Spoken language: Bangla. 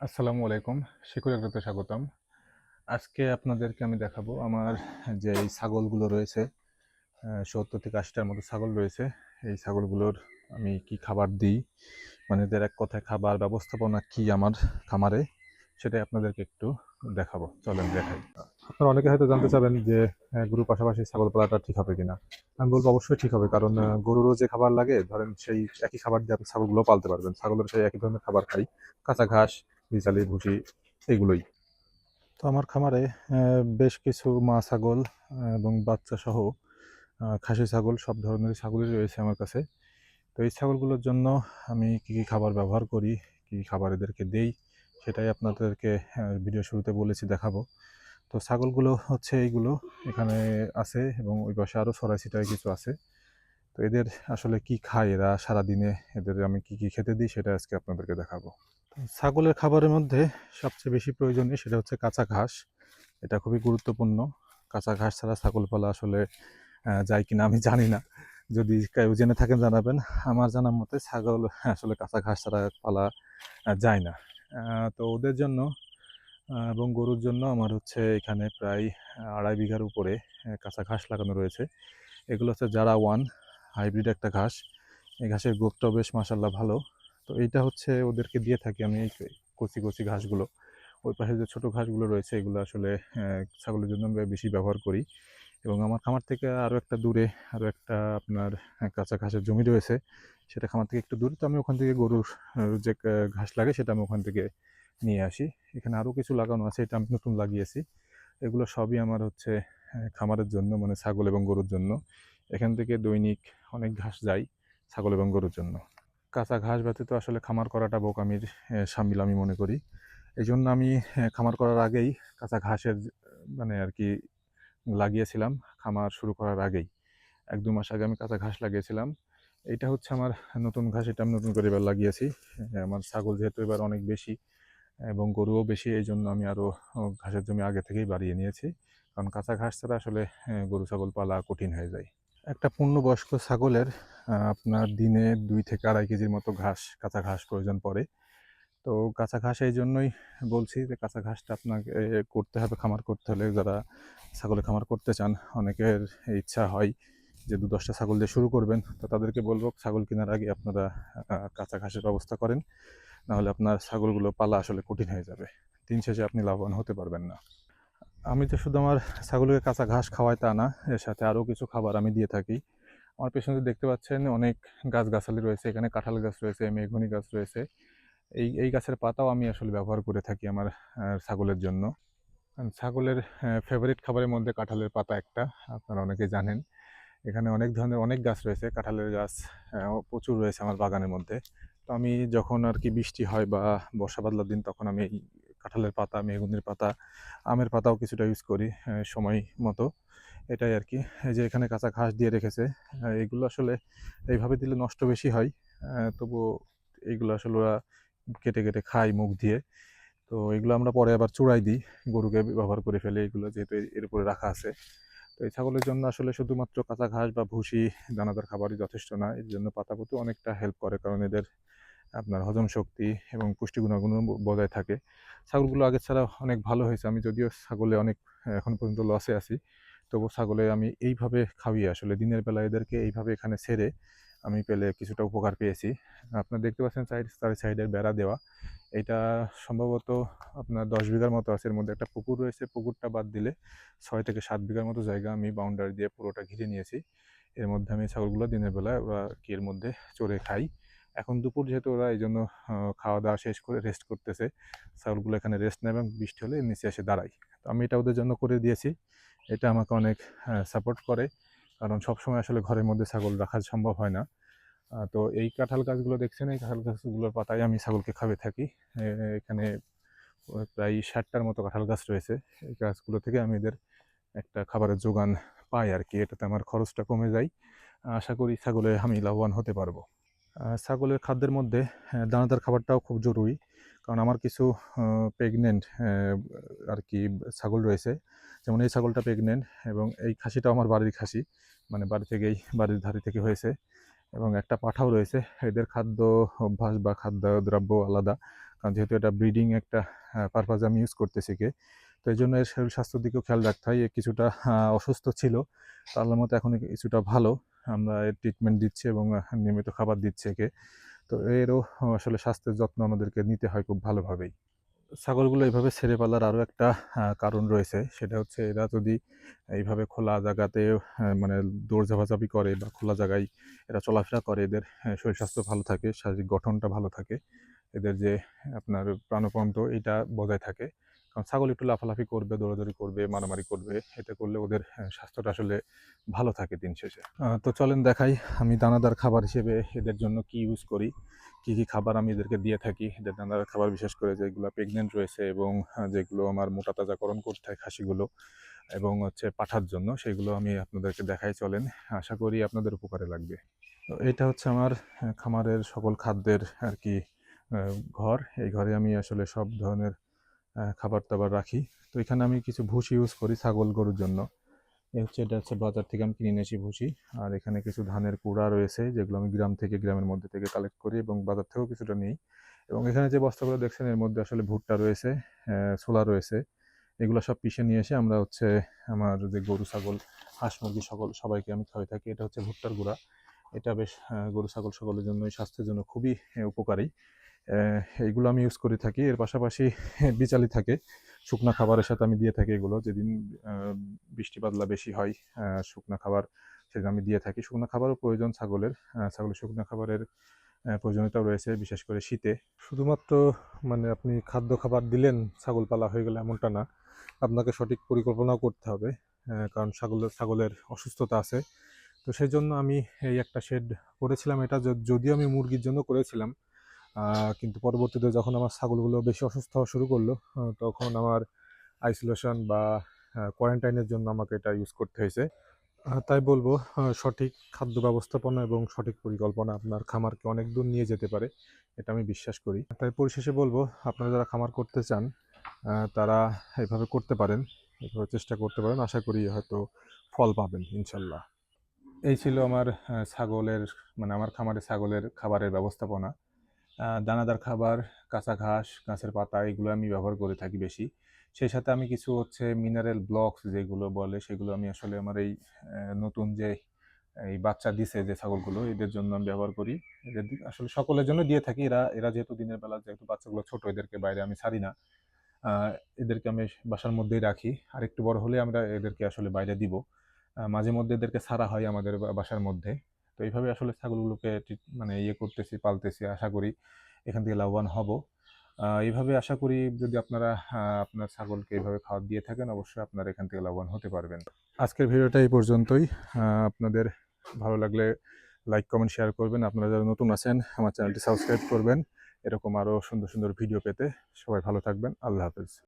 আসসালামু আলাইকুম শিকুর আগ্রতে স্বাগতম। আজকে আপনাদেরকে আমি দেখাবো আমার যে এই ছাগলগুলো রয়েছে সত্তর থেকে আশিটার মতো ছাগল রয়েছে। এই ছাগলগুলোর আমি কি খাবার দিই মানে এদের এক কথায় খাবার ব্যবস্থাপনা কি আমার খামারে, সেটাই আপনাদেরকে একটু দেখাবো। চলেন দেখাই। আপনারা অনেকে হয়তো জানতে চাবেন যে গরুর পাশাপাশি ছাগল পালাটা ঠিক হবে কিনা। আমি বলব অবশ্যই ঠিক হবে, কারণ গরুরও যে খাবার লাগে, ধরেন সেই একই খাবার দিয়ে আপনি ছাগলগুলো পালতে পারবেন। ছাগলের সেই একই ধরনের খাবার খাই, কাঁচা ঘাস বিচালি ভুসি এগুলোই। তো আমার খামারে বেশ কিছু মা ছাগল এবং বাচ্চা সহ খাসি ছাগল, সব ধরনের ছাগলই রয়েছে আমার কাছে। তো এই ছাগলগুলোর জন্য আমি কি কি খাবার ব্যবহার করি, কি খাবার এদেরকে দেই, সেটাই আপনাদেরকে ভিডিও শুরুতে বলেছি, দেখাবো। তো ছাগলগুলো হচ্ছে এইগুলো, এখানে আছে এবং ওই পাশে আরও সরাই ছিটাই কিছু আছে। তো এদের আসলে কি খায়, এরা সারাদিনে এদের আমি কি কি খেতে দিই, সেটা আজকে আপনাদেরকে দেখাবো। ছাগলের খাবারের মধ্যে সবচেয়ে বেশি প্রয়োজনীয় সেটা হচ্ছে কাঁচা ঘাস। এটা খুবই গুরুত্বপূর্ণ। কাঁচা ঘাস ছাড়া ছাগল পালা আসলে যায় কিনা আমি জানি না। যদি কেউ জেনে থাকেন জানাবেন। আমার জানার মতে ছাগল, আসলে কাঁচা ঘাস ছাড়া পালা যায় না। তো ওদের জন্য এবং গরুর জন্য আমার হচ্ছে এখানে প্রায় আড়াই বিঘার উপরে কাঁচা ঘাস লাগানো রয়েছে। এগুলো হচ্ছে যারা ওয়ান হাইব্রিড একটা ঘাস। এই ঘাসের গ্রোথটাও বেশ মাসাল্লাহ ভালো। তো এইটা হচ্ছে ওদেরকে দিয়ে থাকি আমি এই কচি কচি ঘাসগুলো। ওই পাশে যে ছোটো ঘাসগুলো রয়েছে, এগুলো আসলে ছাগলের জন্য আমি বেশি ব্যবহার করি। এবং আমার খামার থেকে আরও একটা দূরে আরও একটা আপনার কাঁচা ঘাসের জমি রয়েছে, সেটা খামার থেকে একটু দূরে। তো আমি ওখান থেকে গরুর যে ঘাস লাগে, সেটা আমি ওখান থেকে নিয়ে আসি। এখানে আরও কিছু লাগানো আছে, এটা আমি নতুন লাগিয়েছি। এগুলো সবই আমার হচ্ছে খামারের জন্য মানে ছাগল এবং গরুর জন্য। এখান থেকে দৈনিক অনেক ঘাস যায়, ছাগল এবং গরুর জন্য। কাঁচা ঘাস ব্যতীত আসলে খামার করাটা বোকামির সামিল আমি মনে করি। এই জন্য আমি খামার করার আগেই কাঁচা ঘাসের মানে আর কি, লাগিয়েছিলাম। খামার শুরু করার আগেই। এক দু মাস আগে আমি কাঁচা ঘাস লাগিয়েছিলাম। এইটা হচ্ছে আমার নতুন ঘাস, এটা আমি নতুন করে এবার লাগিয়েছি। আমার ছাগল যেহেতু এবার অনেক বেশি, এবং গরুও বেশি এই জন্য আমি আরও ঘাসের জমি আগে থেকেই বাড়িয়ে নিয়েছি। কারণ কাঁচা ঘাস ছাড়া আসলে গরু, ছাগল পালা কঠিন হয়ে যায়। একটা পূর্ণবয়স্ক ছাগলের আপনার দিনে দুই থেকে আড়াই কেজির মতো ঘাস, কাঁচা ঘাস প্রয়োজন পড়ে। তো কাঁচা ঘাস এই জন্যই বলছি যে কাঁচা ঘাসটা আপনাকে করতে হবে, খামার করতে হলে। যারা ছাগলের খামার করতে চান, অনেকের ইচ্ছা হয় যে দু দশটা ছাগল দিয়ে শুরু করবেন। তো তাদেরকে বলব, ছাগল কেনার আগে আপনারা কাঁচা ঘাসের ব্যবস্থা করেন। নাহলে আপনার ছাগলগুলো পালা আসলে কঠিন হয়ে যাবে। দিন শেষে আপনি লাভবান হতে পারবেন না। আমি তো শুধু আমার ছাগলকে কাঁচা ঘাস খাওয়াই তা না, এর সাথে আরও কিছু খাবার আমি দিয়ে থাকি। আমার পেছনে দেখতে পাচ্ছেন অনেক গাছগাছালি রয়েছে, এখানে কাঁঠাল গাছ রয়েছে মেঘনি গাছ রয়েছে। এই এই গাছের পাতাও আমি আসলে ব্যবহার করে থাকি আমার ছাগলের জন্য। ছাগলের ফেভারিট খাবারের মধ্যে কাঁঠালের পাতা একটা, আপনারা অনেকে জানেন। এখানে অনেক ধরনের অনেক গাছ রয়েছে, কাঁঠালের গাছ প্রচুর রয়েছে আমার বাগানের মধ্যে। তো আমি যখন আর কি বৃষ্টি হয় বা বর্ষা বাদলার দিন, তখন আমি এই কাঁঠালের পাতা মেগুনের পাতা আমের পাতাও কিছুটা ইউজ করি সময় মতো। এটাই আর কি এই যে এখানে কাঁচা ঘাস দিয়ে রেখেছে এগুলো আসলে এইভাবে দিলে নষ্ট বেশি হয় আহ, তবুও এইগুলো আসলে ওরা কেটে কেটে খায় মুখ দিয়ে। তো এগুলো আমরা পরে আবার চূড়াই দিই গরুকে ব্যবহার করে ফেলে এগুলো যেহেতু এর- এর উপরে রাখা আছে। তো এই ছাগলের জন্য আসলে শুধুমাত্র কাঁচা ঘাস বা ভুসি দানাদার খাবারই যথেষ্ট না এর জন্য পাতাপতি অনেকটা হেল্প করে কারণ এদের আপনার হজম শক্তি এবং পুষ্টি গুণাগুণ বজায় থাকে। ছাগলগুলো আগের ছাড়া অনেক ভালো হয়েছে। আমি যদিও ছাগলে অনেক, এখন পর্যন্ত লসে আছি। তবু ছাগলে আমি এইভাবে খাওয়িয়ে আসলে। দিনের বেলা এদেরকে এইভাবে এখানে ছেড়ে আমি পেলে কিছুটা উপকার পেয়েছি। আপনার দেখতে পাচ্ছেন সাইড চার সাইডের বেড়া দেওয়া। এটা সম্ভবত আপনার দশ বিঘার মতো আছে। এর মধ্যে একটা পুকুর রয়েছে। পুকুরটা বাদ দিলে ছয় থেকে সাত বিঘার মতো জায়গা আমি বাউন্ডারি দিয়ে পুরোটা ঘিরে নিয়েছি। এর মধ্যে আমি ছাগলগুলো দিনের বেলা ওরা কি এর মধ্যে চড়ে খাই। এখন দুপুর যেহেতু ওরা এই জন্য খাওয়া দাওয়া শেষ করে রেস্ট করতেছে ছাগলগুলো এখানে রেস্ট নেয় এবং বৃষ্টি হলে নিচে এসে দাঁড়ায়। তো আমি এটা ওদের জন্য করে দিয়েছি। এটা আমাকে অনেক সাপোর্ট করে। কারণ সবসময় আসলে ঘরের মধ্যে ছাগল রাখা সম্ভব হয় না। তো এই কাঁঠাল গাছগুলো দেখছেন? এই কাঁঠাল গাছগুলোর পাতায় আমি ছাগলকে খাবে থাকি। এখানে প্রায় ষাটটার মতো কাঁঠাল গাছ রয়েছে। এই গাছগুলো থেকে আমি এদের একটা খাবারের যোগান পাই আর কি। এটাতে আমার খরচটা কমে যায়। আশা করি ছাগলে আমি লাভবান হতে পারব। ছাগলের খাদ্যের মধ্যে দানাদার খাবারটাও খুব জরুরি। কারণ আমার কিছু প্রেগনেন্ট আর কি ছাগল রয়েছে। যেমন এই ছাগলটা প্রেগনেন্ট এবং এই খাসিটাও আমার বাড়ির খাসি। মানে বাড়ি থেকেই, বাড়ির ধারে থেকে হয়েছে এবং একটা পাঠাও রয়েছে। এদের খাদ্য অভ্যাস বা খাদ্য দ্রব্য আলাদা। কারণ যেহেতু এটা ব্রিডিং একটা পারপাজে আমি ইউজ করতেছি কে তো এই জন্য এর শরীর স্বাস্থ্যের দিকেও খেয়াল রাখতে হয়। কিছুটা অসুস্থ ছিল। তার মতো এখন কিছুটা ভালো। আমরা এর ট্রিটমেন্ট দিচ্ছি এবং নিয়মিত খাবার দিচ্ছি একে। তো এরও আসলে স্বাস্থ্যের যত্ন আমাদেরকে নিতে হয় খুব ভালোভাবেই। ছাগলগুলো এইভাবে ছেড়ে পালার আরও একটা কারণ রয়েছে। সেটা হচ্ছে এরা যদি এইভাবে খোলা জায়গাতে মানে দৌড় ঝাপাঝাপি করে বা খোলা জায়গায় এরা চলাফেরা করে, এদের শরীর স্বাস্থ্য ভালো থাকে, শারীরিক গঠনটা ভালো থাকে, এদের যে আপনার প্রাণপন্ত এটা বজায় থাকে। কারণ ছাগল একটু লাফালাফি করবে, দৌড়াদৌড়ি করবে, মারামারি করবে, এতে করলে ওদের স্বাস্থ্যটা আসলে ভালো থাকে দিন শেষে। তো চলেন দেখাই আমি দানাদার খাবার হিসেবে এদের জন্য কি ইউজ করি, কি কি খাবার আমি এদেরকে দিয়ে থাকি। এদের দানাদার খাবার বিশেষ করে যেগুলো প্রেগনেন্ট রয়েছে এবং যেগুলো আমার মোটা তাজাকরণ করতে হয় খাসিগুলো এবং হচ্ছে পাঠার জন্য, সেগুলো আমি আপনাদেরকে দেখাই, চলেন। আশা করি আপনাদের উপকারে লাগবে। তো এটা হচ্ছে আমার খামারের সকল খাদ্যের আর কি ঘর। এই ঘরে আমি আসলে সব ধরনের খাবার টাবার রাখি। তো এখানে আমি কিছু ভুসি ইউজ করি ছাগল গরুর জন্য। এই হচ্ছে, এটা হচ্ছে বাজার থেকে আমি কিনে এনেছি ভুসি। আর এখানে কিছু ধানের কুড়া রয়েছে, যেগুলো আমি গ্রাম থেকে, গ্রামের মধ্যে থেকে কালেক্ট করি এবং বাজার থেকেও কিছুটা নিই। এবং এখানে যে বস্তাগুলো দেখছেন, এর মধ্যে আসলে ভুট্টা রয়েছে ছোলা রয়েছে। এগুলো সব পিষে নিয়ে এসে আমরা হচ্ছে আমার যে গরু ছাগল, হাঁস মুরগি সকল, সবাইকে আমি খাওয়াই থাকি। এটা হচ্ছে ভুট্টার গুঁড়া। এটা বেশ গরু ছাগল সকলের জন্য স্বাস্থ্যের জন্য খুবই উপকারী। এইগুলো আমি ইউজ করে থাকি। এর পাশাপাশি বিচালি থাকে। শুকনো খাবারের সাথে আমি দিয়ে থাকি এগুলো। যেদিন বৃষ্টি বাদলা বেশি হয় শুকনো খাবার সেদিন আমি দিয়ে থাকি। শুকনো খাবারও প্রয়োজন ছাগলের। ছাগলের শুকনো খাবারের আহ, প্রয়োজনীয়তাও রয়েছে বিশেষ করে শীতে। শুধুমাত্র মানে আপনি খাদ্য খাবার দিলেন ছাগল পালা হয়ে গেলে এমনটা না। আপনাকে সঠিক পরিকল্পনাও করতে হবে কারণ ছাগলের ছাগলের অসুস্থতা আছে। তো সেই জন্য আমি এই একটা শেড করেছিলাম এটা। যদিও আমি মুরগির জন্য করেছিলাম কিন্তু পরবর্তীতে যখন আমার ছাগলগুলো বেশি অসুস্থ হওয়া শুরু করল তখন আমার আইসোলেশন বা কোয়ারেন্টাইনের জন্য আমাকে এটা ইউজ করতে হয়েছে। তাই বলব সঠিক খাদ্য ব্যবস্থাপনা এবং সঠিক পরিকল্পনা আপনার খামারকে অনেক দূর নিয়ে যেতে পারে, এটা আমি বিশ্বাস করি। তাই পরিশেষে বলব, আপনারা যারা খামার করতে চান তারা এভাবে করতে পারেন, এভাবে চেষ্টা করতে পারেন, আশা করি হয়তো ফল পাবেন, ইনশাল্লাহ। এই ছিল আমার ছাগলের মানে আমার খামারে ছাগলের খাবারের ব্যবস্থাপনা। দানাদার খাবার, কাঁচা ঘাস গাছের পাতা, এগুলো আমি ব্যবহার করে থাকি বেশি। সেই সাথে আমি কিছু হচ্ছে মিনারেল ব্লকস যেগুলো বলে, সেগুলো আমি আসলে আমার এই নতুন যে, এই বাচ্চা দিছে যে ছাগলগুলো, এদের জন্য আমি ব্যবহার করি। এদের আসলে সকলের জন্য দিয়ে থাকি। এরা এরা যেহেতু দিনের বেলা, যেহেতু বাচ্চাগুলো ছোট, এদেরকে বাইরে আমি ছাড়ি না। এদেরকে আমি বাসার মধ্যেই রাখি। আর একটু বড় হলে আমরা এদেরকে আসলে বাইরে দিব। মাঝে মধ্যে এদেরকে ছাড়া হয় আমাদের বাসার মধ্যে। তো এইভাবে আসলে ছাগলগুলোকে মানে ইয়ে করতেছি, পালতেছি, আশা করি এখান থেকে লাভবান হব। এইভাবে আশা করি যদি আপনারা আপনার ছাগলকে এইভাবে খাবার দিয়ে থাকেন, অবশ্যই আপনারা এখান থেকে লাভবান হতে পারবেন। আজকের ভিডিওটা এই পর্যন্তই। আপনাদের ভালো লাগলে লাইক কমেন্ট শেয়ার করবেন। আপনারা যারা নতুন আছেন, আমার চ্যানেলটি সাবস্ক্রাইব করবেন। এরকম আরও সুন্দর সুন্দর ভিডিও পেতে সবাই ভালো থাকবেন। আল্লাহ হাফেজ।